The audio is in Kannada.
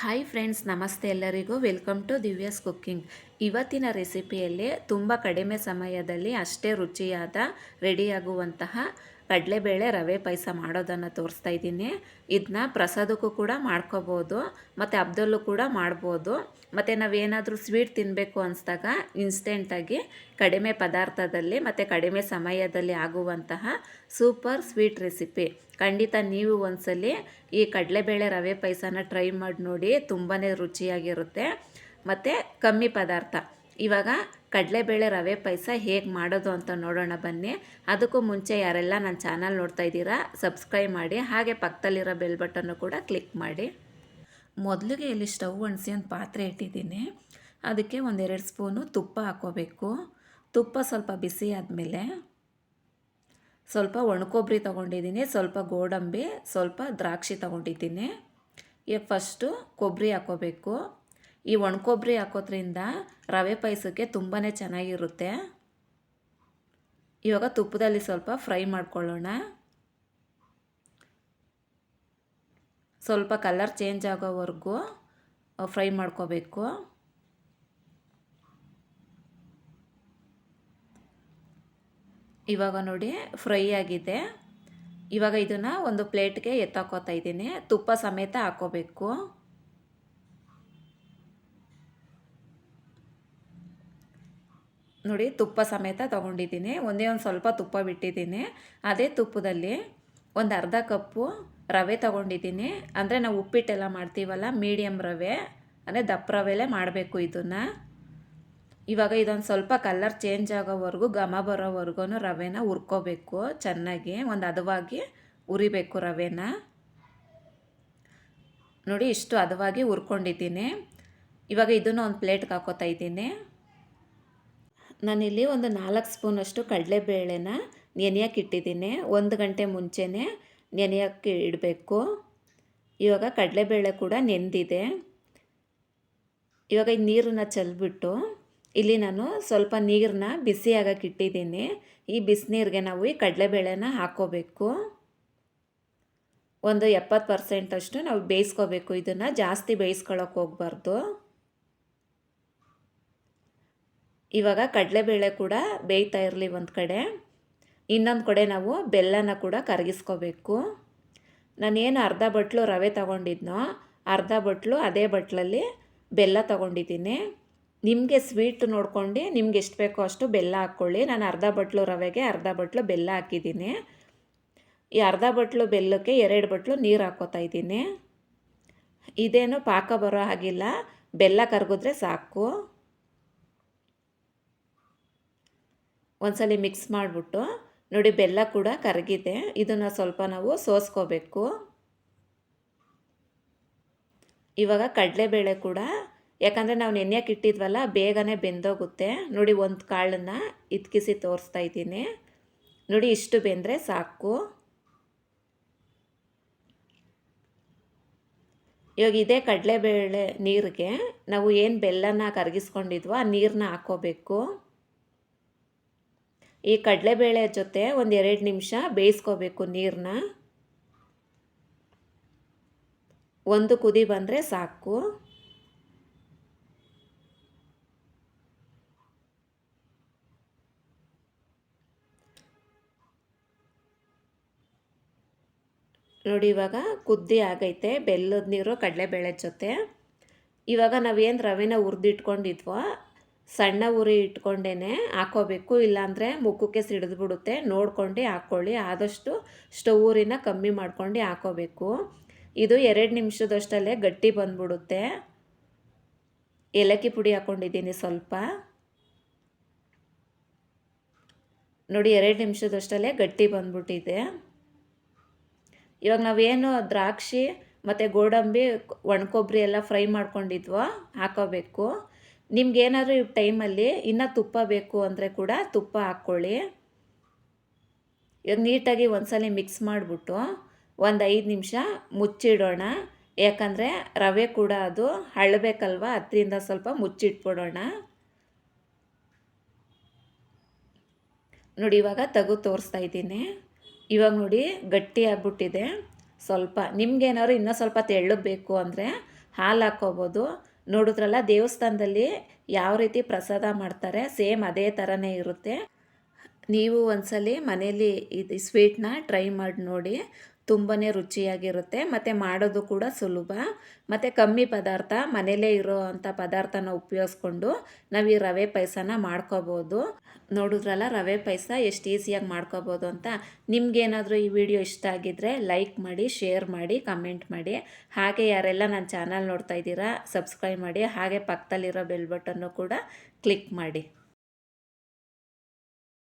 ಹಾಯ್ ಫ್ರೆಂಡ್ಸ್ ನಮಸ್ತೆ ಎಲ್ಲರಿಗೂ. ವೆಲ್ಕಮ್ ಟು ದಿವ್ಯಾಸ್ ಕುಕ್ಕಿಂಗ್ ಇವತ್ತಿನ ರೆಸಿಪಿಯಲ್ಲಿ ತುಂಬ ಕಡಿಮೆ ಸಮಯದಲ್ಲಿ ಅಷ್ಟೇ ರುಚಿಯಾದ ರೆಡಿಯಾಗುವಂತಹ ಕಡಲೆಬೇಳೆ ರವೆ ಪಾಯಸ ಮಾಡೋದನ್ನು ತೋರಿಸ್ತಾ ಇದ್ದೀನಿ. ಇದನ್ನ ಪ್ರಸಾದಕ್ಕೂ ಕೂಡ ಮಾಡ್ಕೋಬೋದು, ಮತ್ತು ಹಬ್ದಲ್ಲೂ ಕೂಡ ಮಾಡ್ಬೋದು. ಮತ್ತು ನಾವೇನಾದರೂ ಸ್ವೀಟ್ ತಿನ್ನಬೇಕು ಅನಿಸ್ದಾಗ ಇನ್ಸ್ಟೆಂಟಾಗಿ ಕಡಿಮೆ ಪದಾರ್ಥದಲ್ಲಿ ಮತ್ತು ಕಡಿಮೆ ಸಮಯದಲ್ಲಿ ಆಗುವಂತಹ ಸೂಪರ್ ಸ್ವೀಟ್ ರೆಸಿಪಿ. ಖಂಡಿತ ನೀವು ಒಂದ್ಸಲಿ ಈ ಕಡಲೆಬೇಳೆ ರವೆ ಪಾಯಸನ ಟ್ರೈ ಮಾಡಿ ನೋಡಿ ತುಂಬಾ ರುಚಿಯಾಗಿರುತ್ತೆ. ಮತ್ತು ಕಮ್ಮಿ ಪದಾರ್ಥ. ಇವಾಗ ಕಡಲೆಬೇಳೆ ರವೆ ಪಾಯಸ ಹೇಗೆ ಮಾಡೋದು ಅಂತ ನೋಡೋಣ ಬನ್ನಿ. ಅದಕ್ಕೂ ಮುಂಚೆ ಯಾರೆಲ್ಲ ನನ್ನ ಚಾನಲ್ ನೋಡ್ತಾ ಇದ್ದೀರಾ, ಸಬ್ಸ್ಕ್ರೈಬ್ ಮಾಡಿ, ಹಾಗೆ ಪಕ್ಕದಲ್ಲಿರೋ ಬೆಲ್ ಬಟನ್ನು ಕೂಡ ಕ್ಲಿಕ್ ಮಾಡಿ. ಮೊದಲಿಗೆ ಇಲ್ಲಿ ಸ್ಟವ್ ಒಣಸಿ ಒಂದು ಪಾತ್ರೆ ಇಟ್ಟಿದ್ದೀನಿ. ಅದಕ್ಕೆ ಒಂದೆರಡು ಸ್ಪೂನು ತುಪ್ಪ ಹಾಕೋಬೇಕು ತುಪ್ಪ ಸ್ವಲ್ಪ ಬಿಸಿ ಆದಮೇಲೆ ಸ್ವಲ್ಪ ಒಣಕೊಬ್ಬರಿ ತೊಗೊಂಡಿದ್ದೀನಿ, ಸ್ವಲ್ಪ ಗೋಡಂಬಿ, ಸ್ವಲ್ಪ ದ್ರಾಕ್ಷಿ ತೊಗೊಂಡಿದ್ದೀನಿ. ಈಗ ಫಸ್ಟು ಕೊಬ್ಬರಿ ಹಾಕ್ಕೋಬೇಕು. ಈ ಒಣಕೊಬ್ಬರಿ ಹಾಕೋದ್ರಿಂದ ರವೆ ಪಾಯಸಕ್ಕೆ ತುಂಬಾ ಚೆನ್ನಾಗಿರುತ್ತೆ. ಇವಾಗ ತುಪ್ಪದಲ್ಲಿ ಸ್ವಲ್ಪ ಫ್ರೈ ಮಾಡ್ಕೊಳ್ಳೋಣ. ಸ್ವಲ್ಪ ಕಲರ್ ಚೇಂಜ್ ಆಗೋವರೆಗೂ ಫ್ರೈ ಮಾಡ್ಕೋಬೇಕು. ಇವಾಗ ನೋಡಿ ಫ್ರೈ ಆಗಿದೆ. ಇವಾಗ ಇದನ್ನು ಒಂದು ಪ್ಲೇಟ್ಗೆ ಎತ್ತಾಕೋತಾ ಇದ್ದೀನಿ. ತುಪ್ಪ ಸಮೇತ ಹಾಕೋಬೇಕು. ನೋಡಿ ತುಪ್ಪ ಸಮೇತ ತೊಗೊಂಡಿದ್ದೀನಿ. ಒಂದೇ ಒಂದು ಸ್ವಲ್ಪ ತುಪ್ಪ ಬಿಟ್ಟಿದ್ದೀನಿ. ಅದೇ ತುಪ್ಪದಲ್ಲಿ ಒಂದು ಅರ್ಧ ಕಪ್ಪು ರವೆ ತೊಗೊಂಡಿದ್ದೀನಿ. ಅಂದರೆ ನಾವು ಉಪ್ಪಿಟ್ಟೆಲ್ಲ ಮಾಡ್ತೀವಲ್ಲ ಮೀಡಿಯಮ್ ರವೆ, ಅಂದರೆ ದಪ್ಪ ರವೆಲೇ ಮಾಡಬೇಕು ಇದನ್ನು. ಇವಾಗ ಇದೊಂದು ಸ್ವಲ್ಪ ಕಲರ್ ಚೇಂಜ್ ಆಗೋವರೆಗೂ, ಘಮ ಬರೋವರೆಗೂ ರವೆನ ಹುರ್ಕೋಬೇಕು ಚೆನ್ನಾಗಿ. ಒಂದು ಹದವಾಗಿ ಉರಿಬೇಕು ರವೆನ. ನೋಡಿ ಇಷ್ಟು ಹದವಾಗಿ ಹುರ್ಕೊಂಡಿದ್ದೀನಿ. ಇವಾಗ ಇದನ್ನು ಒಂದು ಪ್ಲೇಟ್ಗೆ ಹಾಕೋತಾ ಇದ್ದೀನಿ. ನಾನಿಲ್ಲಿ ಒಂದು ನಾಲ್ಕು ಸ್ಪೂನಷ್ಟು ಕಡಲೆಬೇಳೆನ ನೆನೆಯೋಕೆ ಇಟ್ಟಿದ್ದೀನಿ. ಒಂದು ಗಂಟೆ ಮುಂಚೆನೇ ನೆನೆಯೋಕ್ಕೆ ಇಡಬೇಕು. ಇವಾಗ ಕಡಲೆಬೇಳೆ ಕೂಡ ನೆಂದಿದೆ. ಇವಾಗ ಈ ನೀರನ್ನ ಚೆಲ್ಬಿಟ್ಟು ಇಲ್ಲಿ ನಾನು ಸ್ವಲ್ಪ ನೀರನ್ನ ಬಿಸಿ ಆಗಕ್ಕೆ ಇಟ್ಟಿದ್ದೀನಿ. ಈ ಬಿಸಿನೀರಿಗೆ ನಾವು ಈ ಕಡಲೆಬೇಳೆನ ಹಾಕ್ಕೋಬೇಕು ಒಂದು ಎಪ್ಪತ್ತು ಪರ್ಸೆಂಟಷ್ಟು ನಾವು ಬೇಯಿಸ್ಕೋಬೇಕು. ಇದನ್ನು ಜಾಸ್ತಿ ಬೇಯಿಸ್ಕೊಳ್ಳೋಕೆ ಹೋಗ್ಬಾರ್ದು. ಇವಾಗ ಕಡಲೆಬೇಳೆ ಕೂಡ ಬೇಯ್ತಾ ಇರಲಿ ಒಂದು ಕಡೆ. ಇನ್ನೊಂದು ಕಡೆ ನಾವು ಬೆಲ್ಲನ ಕೂಡ ಕರಗಿಸ್ಕೋಬೇಕು. ನಾನೇನು ಅರ್ಧ ಬಟ್ಲು ರವೆ ತಗೊಂಡಿದ್ನೋ ಅರ್ಧ ಬಟ್ಲು ಅದೇ ಬಟ್ಲಲ್ಲಿ ಬೆಲ್ಲ ತಗೊಂಡಿದ್ದೀನಿ. ನಿಮಗೆ ಸ್ವೀಟ್ ನೋಡ್ಕೊಂಡು ನಿಮ್ಗೆ ಎಷ್ಟು ಬೇಕೋ ಅಷ್ಟು ಬೆಲ್ಲ ಹಾಕ್ಕೊಳ್ಳಿ. ನಾನು ಅರ್ಧ ಬಟ್ಲು ರವೆಗೆ ಅರ್ಧ ಬಟ್ಲು ಬೆಲ್ಲ ಹಾಕಿದ್ದೀನಿ. ಈ ಅರ್ಧ ಬಟ್ಲು ಬೆಲ್ಲಕ್ಕೆ ಎರಡು ಬಟ್ಲು ನೀರು ಹಾಕೋತಾ ಇದ್ದೀನಿ. ಇದೇನು ಪಾಕ ಬರೋ ಹಾಗಿಲ್ಲ. ಬೆಲ್ಲ ಕರಗಿದ್ರೆ ಸಾಕು. ಒಂದ್ಸಲಿ ಮಿಕ್ಸ್ ಮಾಡಿಬಿಟ್ಟು ನೋಡಿ ಬೆಲ್ಲ ಕೂಡ ಕರಗಿದೆ. ಇದನ್ನು ಸ್ವಲ್ಪ ನಾವು ಸೋಸ್ಕೋಬೇಕು. ಇವಾಗ ಕಡಲೆಬೇಳೆ ಕೂಡ, ಯಾಕಂದರೆ ನಾವು ನೆನೆಯಕ್ಕೆ ಇಟ್ಟಿದ್ವಲ್ಲ ಬೇಗನೆ ಬೆಂದೋಗುತ್ತೆ. ನೋಡಿ ಒಂದು ಕಾಳನ್ನು ಇತ್ಕಿಸಿ ತೋರಿಸ್ತಾ ಇದ್ದೀನಿ. ನೋಡಿ ಇಷ್ಟು ಬೆಂದರೆ ಸಾಕು. ಇವಾಗ ಇದೇ ಕಡಲೆಬೇಳೆ ನೀರಿಗೆ ನಾವು ಏನು ಬೆಲ್ಲನ ಕರಗಿಸ್ಕೊಂಡಿದ್ವೋ ಆ ನೀರನ್ನ ಹಾಕ್ಕೋಬೇಕು ಈ ಕಡಲೆಬೇಳೆ ಜೊತೆ ಒಂದು ಎರಡು ನಿಮಿಷ ಬೇಯಿಸ್ಕೋಬೇಕು ನೀರನ್ನ ಒಂದು ಕುದಿ ಬಂದರೆ ಸಾಕು. ನೋಡಿ, ಇವಾಗ ಕುದ್ದಿ ಆಗೈತೆ ಬೆಲ್ಲದ ನೀರು ಕಡಲೆಬೇಳೆ ಜೊತೆ. ಇವಾಗ ನಾವೇನು ರವೆನ ಹುರಿದಿಟ್ಕೊಂಡಿದ್ವೋ ಸಣ್ಣ ಉರಿ ಇಟ್ಕೊಂಡೇ ಹಾಕೋಬೇಕು, ಇಲ್ಲಾಂದರೆ ಮುಖಕ್ಕೆ ಸಿಡಿದ್ಬಿಡುತ್ತೆ. ನೋಡ್ಕೊಂಡು ಹಾಕ್ಕೊಳ್ಳಿ ಆದಷ್ಟು ಸ್ಟವ್ ಉರಿನ ಕಮ್ಮಿ ಮಾಡ್ಕೊಂಡು ಹಾಕೋಬೇಕು. ಇದು ಎರಡು ನಿಮಿಷದಷ್ಟಲ್ಲೇ ಗಟ್ಟಿ ಬಂದ್ಬಿಡುತ್ತೆ. ಏಲಕ್ಕಿ ಪುಡಿ ಹಾಕ್ಕೊಂಡಿದ್ದೀನಿ ಸ್ವಲ್ಪ. ನೋಡಿ, ಎರಡು ನಿಮಿಷದಷ್ಟಲ್ಲೇ ಗಟ್ಟಿ ಬಂದ್ಬಿಟ್ಟಿದೆ. ಇವಾಗ ನಾವೇನು ದ್ರಾಕ್ಷಿ ಮತ್ತು ಗೋಡಂಬಿ ಒಣಕೊಬ್ಬರಿ ಎಲ್ಲ ಫ್ರೈ ಮಾಡ್ಕೊಂಡಿದ್ವೋ ಹಾಕೋಬೇಕು. ನಿಮ್ಗೇನಾದರೂ ಈ ಟೈಮಲ್ಲಿ ಇನ್ನೂ ತುಪ್ಪ ಬೇಕು ಅಂದರೆ ಕೂಡ ತುಪ್ಪ ಹಾಕ್ಕೊಳ್ಳಿ. ಇವಾಗ ನೀಟಾಗಿ ಒಂದ್ಸಲ ಮಿಕ್ಸ್ ಮಾಡಿಬಿಟ್ಟು ಒಂದು ಐದು ನಿಮಿಷ ಮುಚ್ಚಿಡೋಣ. ಯಾಕಂದರೆ ರವೆ ಕೂಡ ಅದು ಹಳ್ಳಬೇಕಲ್ವ? ಅದರಿಂದ ಸ್ವಲ್ಪ ಮುಚ್ಚಿಟ್ಬಿಡೋಣ. ನೋಡಿ, ಇವಾಗ ತಗು ತೋರಿಸ್ತಾ ಇದ್ದೀನಿ. ಇವಾಗ ನೋಡಿ, ಗಟ್ಟಿ ಆಗ್ಬಿಟ್ಟಿದೆ. ಸ್ವಲ್ಪ ನಿಮ್ಗೇನಾದ್ರು ಇನ್ನೂ ಸ್ವಲ್ಪ ತೆಳ್ಳಗೆ ಬೇಕು ಅಂದರೆ ಹಾಲು ಹಾಕ್ಕೋಬೋದು. ನೋಡಿದ್ರಲ್ಲ ದೇವಸ್ಥಾನದಲ್ಲಿ ಯಾವ ರೀತಿ ಪ್ರಸಾದ ಮಾಡ್ತಾರೆ, ಸೇಮ್ ಅದೇ ಥರನೇ ಇರುತ್ತೆ. ನೀವು ಒಂದ್ಸಲಿ ಮನೇಲಿ ಇದು ಸ್ವೀಟ್ನ ಟ್ರೈ ಮಾಡಿ ನೋಡಿ. ತುಂಬಾ ರುಚಿಯಾಗಿರುತ್ತೆ. ಮತ್ತು ಮಾಡೋದು ಕೂಡ ಸುಲಭ. ಮತ್ತು ಕಮ್ಮಿ ಪದಾರ್ಥ ಮನೇಲೇ ಇರೋ ಅಂಥ ಪದಾರ್ಥನ ಉಪಯೋಗಿಸ್ಕೊಂಡು ನಾವು ಈ ರವೆ ಪಾಯಸನ ಮಾಡ್ಕೋಬೋದು. ನೋಡಿದ್ರಲ್ಲ, ರವೆ ಪಾಯಸ ಎಷ್ಟು ಈಸಿಯಾಗಿ ಮಾಡ್ಕೋಬೋದು ಅಂತ. ನಿಮ್ಗೇನಾದರೂ ಈ ವಿಡಿಯೋ ಇಷ್ಟ ಆಗಿದ್ದರೆ ಲೈಕ್ ಮಾಡಿ, ಶೇರ್ ಮಾಡಿ, ಕಮೆಂಟ್ ಮಾಡಿ. ಹಾಗೆ ಯಾರೆಲ್ಲ ನನ್ನ ಚಾನಲ್ ನೋಡ್ತಾ ಇದ್ದೀರಾ, ಸಬ್ಸ್ಕ್ರೈಬ್ ಮಾಡಿ. ಹಾಗೆ ಪಕ್ಕದಲ್ಲಿರೋ ಬೆಲ್ ಬಟನ್ನು ಕೂಡ ಕ್ಲಿಕ್ ಮಾಡಿ.